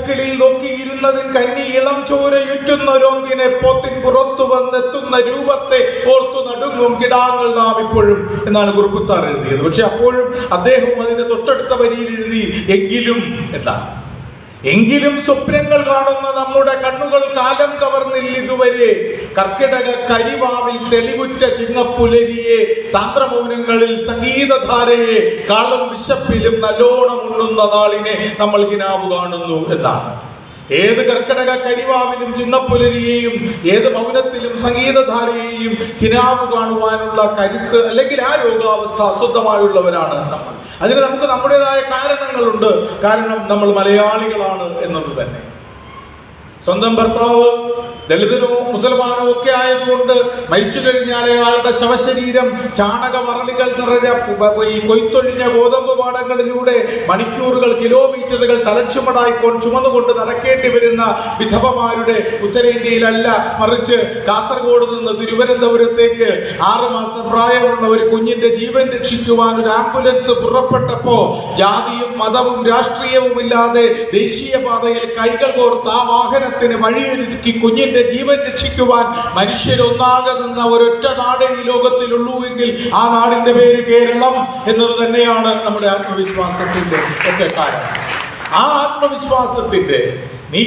ിൽ നോക്കിയിരുന്നതിൻ കന്നി ഇളം ചോരയുറ്റുന്നൊരൊന്നിനെ പോത്തിൻ പുറത്തു വന്നെത്തുന്ന രൂപത്തെ ഓർത്തു നടുങ്ങും കിടാങ്ങൾ നാം ഇപ്പോഴും എന്നാണ് കുറുപ്പ് സാർ എഴുതിയത്. പക്ഷെ അപ്പോഴും അദ്ദേഹവും അതിന്റെ തൊട്ടടുത്ത വരിയിൽ എഴുതി എങ്കിലും എന്താണ് എങ്കിലും സ്വപ്നങ്ങൾ കാണുന്ന നമ്മുടെ കണ്ണുകൾ കാലം കവർന്നില്ല ഇതുവരെ. കർക്കിടക കരിവാവിൽ തെളിവുറ്റ ചിങ്ങപ്പുലരിയെ സാന്ദ്രമൗനങ്ങളിൽ സംഗീതധാരയെ കാളും വിശപ്പിലും നല്ലോണം ഉണ്ണുന്ന നാളിനെ നമ്മൾ കിനാവ് കാണുന്നു എന്നാണ്. ഏത് കർക്കടക കരിവാവിലും ചിന്നപ്പുലരിയെയും ഏത് മൗനത്തിലും സംഗീതധാരയെയും കിനാവ് കാണുവാനുള്ള കരുത്ത് അല്ലെങ്കിൽ ആ രോഗാവസ്ഥ അസ്വസ്ഥമായുള്ളവരാണ് നമ്മൾ. അതിന് നമുക്ക് നമ്മുടേതായ കാരണങ്ങളുണ്ട്. കാരണം നമ്മൾ മലയാളികളാണ് എന്നത് തന്നെ. സ്വന്തം ഭർത്താവ് ദളിതനോ മുസൽമാനോ ഒക്കെ ആയതുകൊണ്ട് മരിച്ചു കഴിഞ്ഞാൽ അയാളുടെ ശവശരീരം ചാണക വറളികൾ നിറഞ്ഞ ഈ കൊയ്ത്തൊഴിഞ്ഞ ഗോതമ്പ് പാടങ്ങളിലൂടെ മണിക്കൂറുകൾ കിലോമീറ്ററുകൾ തലച്ചുമടായി ചുമന്നുകൊണ്ട് നടക്കേണ്ടി വരുന്ന വിധവമാരുടെ ഉത്തരേന്ത്യയിലല്ല മറിച്ച് കാസർഗോഡ് നിന്ന് തിരുവനന്തപുരത്തേക്ക് ആറുമാസം പ്രായമുള്ള ഒരു കുഞ്ഞിന്റെ ജീവൻ രക്ഷിക്കുവാൻ ഒരു ആംബുലൻസ് പുറപ്പെട്ടപ്പോ ജാതിയും മതവും രാഷ്ട്രീയവും ഇല്ലാതെ ദേശീയപാതയിൽ കൈകൾ കോർത്ത് ആ വാഹനത്തിന് വഴിയൊരുക്കി കുഞ്ഞിന്റെ ജീവൻ രക്ഷിക്കുവാൻ മനുഷ്യരൊന്നാകെ നിന്ന ഒരൊറ്റ നാടേ ഈ ലോകത്തിലുള്ളൂ എങ്കിൽ ആ നാടിന്റെ പേര് കേരളം എന്നത് തന്നെയാണ് നമ്മുടെ ആത്മവിശ്വാസത്തിന്റെ ഒക്കെ കാരണം. ആ ആത്മവിശ്വാസത്തിന്റെ നീ